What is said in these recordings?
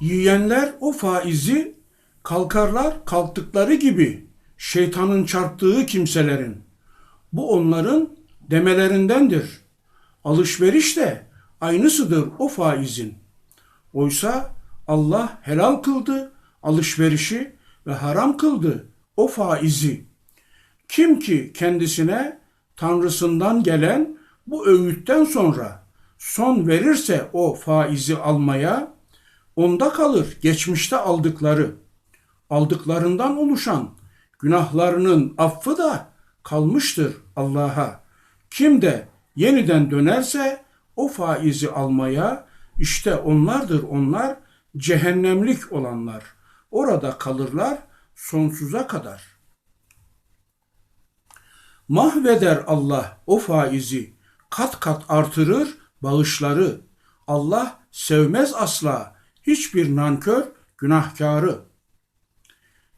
Yiyenler o faizi kalkarlar kalktıkları gibi şeytanın çarptığı kimselerin. Bu onların demelerindendir. Alışveriş de aynısıdır o faizin. Oysa Allah helal kıldı alışverişi ve haram kıldı o faizi. Kim ki kendisine Tanrısından gelen bu öğütten sonra son verirse o faizi almaya, onda kalır geçmişte aldıkları. Aldıklarından oluşan günahlarının affı da kalmıştır Allah'a. Kim de yeniden dönerse o faizi almaya, işte onlardır onlar cehennemlik olanlar. Orada kalırlar sonsuza kadar.'' Mahveder Allah o faizi, kat kat artırır bağışları. Allah sevmez asla hiçbir nankör günahkarı.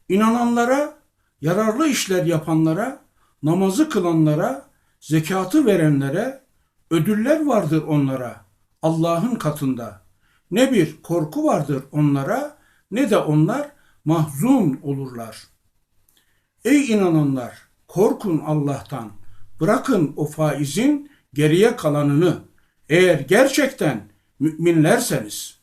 İnananlara, yararlı işler yapanlara, namazı kılanlara, zekatı verenlere ödüller vardır onlara Allah'ın katında. Ne bir korku vardır onlara ne de onlar mahzun olurlar. Ey inananlar! Korkun Allah'tan. Bırakın o faizin geriye kalanını. Eğer gerçekten müminlerseniz.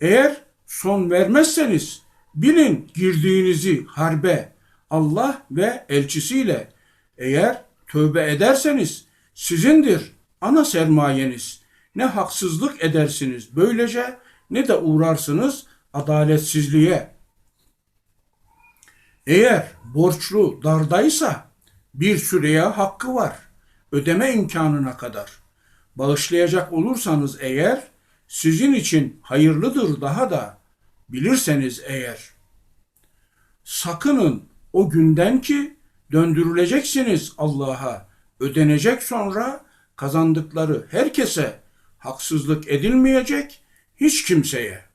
Eğer son vermezseniz bilin girdiğinizi harbe Allah ve elçisiyle eğer tövbe ederseniz sizindir ana sermayeniz. Ne haksızlık edersiniz böylece ne de uğrarsınız adaletsizliğe.'' Eğer borçlu dardaysa bir süreye hakkı var. Ödeme imkanına kadar. Bağışlayacak olursanız eğer sizin için hayırlıdır daha da bilirseniz eğer. Sakının o günden ki döndürüleceksiniz Allah'a. Ödenecek sonra kazandıkları herkese haksızlık edilmeyecek hiç kimseye.